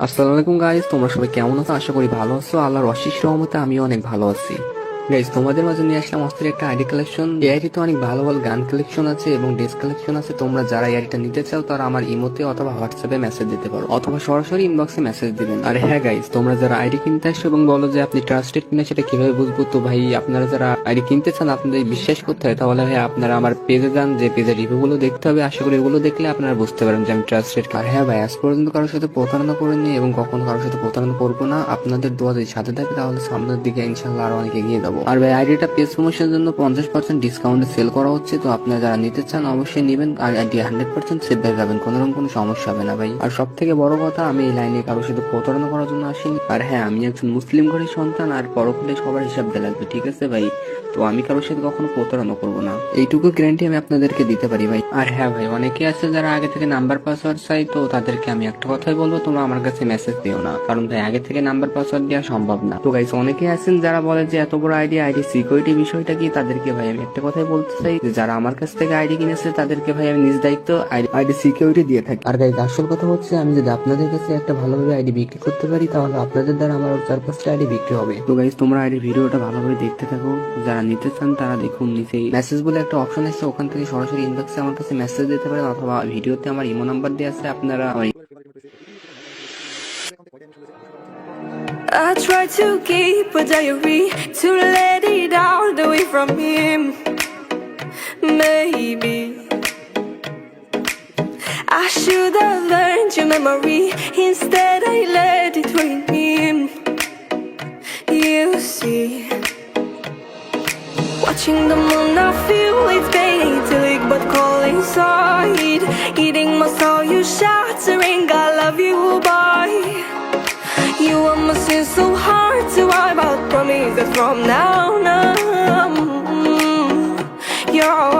আসসালামু আলাইকুম গাইজ তোমরা সবাই কেমন আছো? আশা করি ভালো আছো। আল্লাহর অশেষ রহমতে আমিও অনেক ভালো আছি। গাইস তোমাদের মাঝে নিয়ে আসলাম অস্ত্রের একটা আইডি কালেকশন এই আইডিতে অনেক ভালো ভালো গান কালেকশন আছে এবং ড্রেস কালেকশন আছে। তোমরা যারা এই আইডিটা নিতে চাও, তারা আমার ইমোতে অথবা হোয়াটসঅ্যাপে মেসেজ দিতে পারো। অথবা সরাসরি ইনবক্সে মেসেজ দিবেন। আর হ্যাঁ গাইস তোমরা যারা আইডি কিনতে আসছো এবং বলো যে আপনি ট্রাস্টেড কিনা, সেটা কীভাবে বুঝব? তো ভাই, আপনারা যারা আইডি কিনতে চান, আপনাদের বিশ্বাস করতে হয়। তাহলে ভাই, আপনারা আমার পেজে যান, যে পেজের রিভিউ গুলো দেখতে হবে। আশা করি এগুলো দেখলে আপনারা বুঝতে পারেন যে আমি ট্রাস্টেড আর হ্যাঁ ভাই, আজ পর্যন্ত কারোর সাথে প্রতারণা করিনি এবং কখনো কারোর সাথে প্রতারণা করব না। আপনাদের দোয়া যদি সাথে থাকে, তাহলে সামনের দিকে ইনশাল্লাহ আরও অনেক এগিয়ে যাব। আর ভাই আইডিটা পেজ প্রমোশনের জন্য পঞ্চাশ পার্সেন্ট ডিসকাউন্টে সেল করা হচ্ছে, তো আপনারা যারা নিতে চান অবশ্যই নেবেন। আর আইডি হান্ড্রেড পার্সেন্ট সেভ হয়ে যাবেন কোনো রকম কোনো সমস্যা হবে না ভাই। আর সব থেকে বড় কথা, আমি এই লাইনে কারোর সাথে প্রতারণা করার জন্য আসিনি। আর হ্যাঁ আমি একজন মুসলিম ঘরের সন্তান, আর পরকালে সবার হিসাব দেওয়া লাগবে, ঠিক আছে ভাই? তো আমি কারোর সাথে কখনো প্রতারণা করব না। এইটুকু গ্যারান্টি আমি আপনাদেরকে দিতে পারি ভাই। আর হ্যাঁ ভাই অনেকে আছে যারা আগে থেকে নাম্বার পাসওয়ার্ড চাই তো তাদেরকে আমি একটা কথাই বলব, তোমরা আমার কাছে মেসেজ দিও না। কারণ ভাই, আগে থেকে নাম্বার পাসওয়ার্ড দেওয়া সম্ভব না। তো গাইস অনেকে আছেন যারা বলে যে, এত বড় আইডি আইডি সিকিউরিটি বিষয়টা কি তাদেরকে ভাই? আমি একটা কথাই বলতে চাই যে যারা আমার কাছ থেকে আইডি কিনেছে, তাদেরকে ভাই আমি নিজ দায়িত্ব আইডি সিকিউরিটি দিয়ে থাকি। আর গাইস আসল কথা হচ্ছে আমি যদি আপনাদের কাছে একটা ভালোভাবে আইডি বিক্রি করতে পারি, তাহলে আপনাদের দ্বারা আমার চার পাঁচটা আইডি বিক্রি হবে। তো গাইস তোমরা আইডি ভিডিওটা ভালোভাবে দেখতে থাকো। যারা নিতে চান, তারা দেখুন নিচেই মেসেজ বলে একটা অপশন আছে ওখান থেকে সরাসরি ইনবক্সে আমার কাছে মেসেজ দিতে পারেন, অথবা ভিডিওতে আমার ইমো নাম্বার দেওয়া আছে, আপনারা I try to keep a diary to let it out away from him. Maybe I should have learned your memory. Instead, I let it rain him. You see, watching the moon, I feel it's fading, but cold inside. Eating my soul, you shattering. Are so hard to wipe out. Promise that from now on, you're